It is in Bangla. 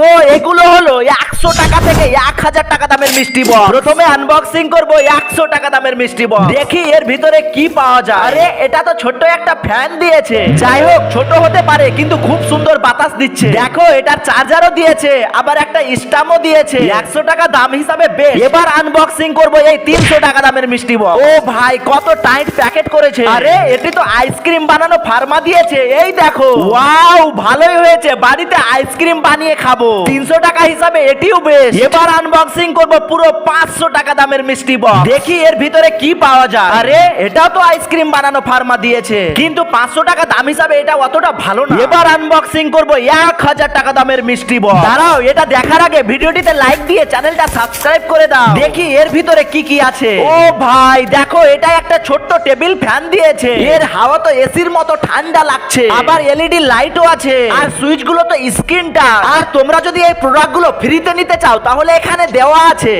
তো এগুলো হলো একশো টাকা থেকে এক হাজার টাকা দামের মিষ্টি বক্স প্রথমে আনবক্সিং করব একশো টাকা দামের মিষ্টি বক্স দেখি এর ভিতরে কি পাওয়া যায়। আরে, এটা তো ছোট্ট একটা ফ্যান দিয়েছে। যাই হোক, ছোট হতে পারে, কিন্তু খুব সুন্দর বাতাস দিচ্ছে। দেখো, এটার চার্জারও দিয়েছে, আবার একটা স্টামও দিয়েছে। একশো টাকা দাম হিসাবে বেশ। এবার আনবক্সিং করব এই তিনশো টাকা দামের মিষ্টি বক্স ও ভাই, কত টাইট প্যাকেট করেছে। আরে, এটি তো আইসক্রিম বানানো ফার্মা দিয়েছে। এই দেখো। ওয়াও ভালোই হয়েছে। বাড়িতে আইসক্রিম বানিয়ে খাব। তিনশো টাকা হিসাবে এটিও বেশ এবার আনবক্সিং করব পুরো পাঁচশো টাকা দামের মিষ্টি বক্স দেখি এর ভিতরে কি পাওয়া যায়। আরে এটাও তো আইসক্রিম বানানো ফার্মা দিয়েছে। কিন্তু পাঁচশো টাকা দাম হিসাবে এটা অতটা ভালো না। এবার আনবক্সিং করব এক হাজার টাকা দামের মিষ্টি বক্স দাঁড়াও এটা দেখার আগে ভিডিওটিতে লাইক দিয়ে চ্যানেলটা সাবস্ক্রাইব করে দাও। দেখি এর ভিতরে কি কি আছে। ও ভাই দেখো এটা একটা ছোট্ট টেবিল ফ্যান দিয়েছে। এর হাওয়া তো এসির মতো ঠান্ডা লাগছে। আবার এলইডি লাইটও আছে। আর সুইচগুলো তো স্ক্রিনটা আর তোমরা যদি এই প্রোডাক্টগুলো ফ্রিতে নিতে চাও তাহলে এখানে দেওয়া আছে।